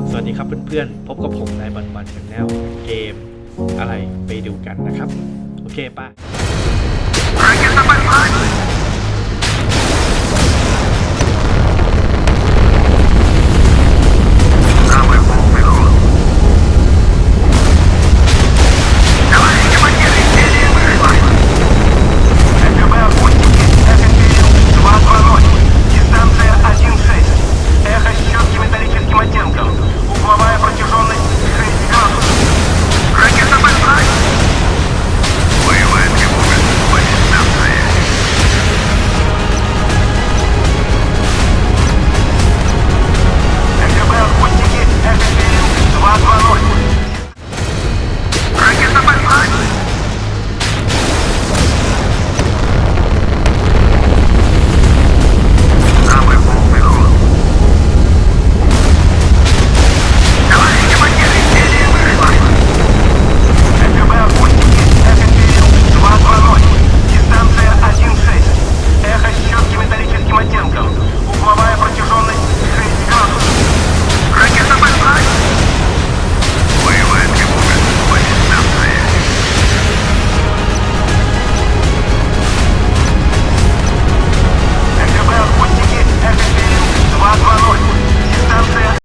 บสวัสดีครับเพื่อนๆ พบกับผมนายบันบันชแนลเกมอะไรไปดูกันนะครับ โอเคป่ะ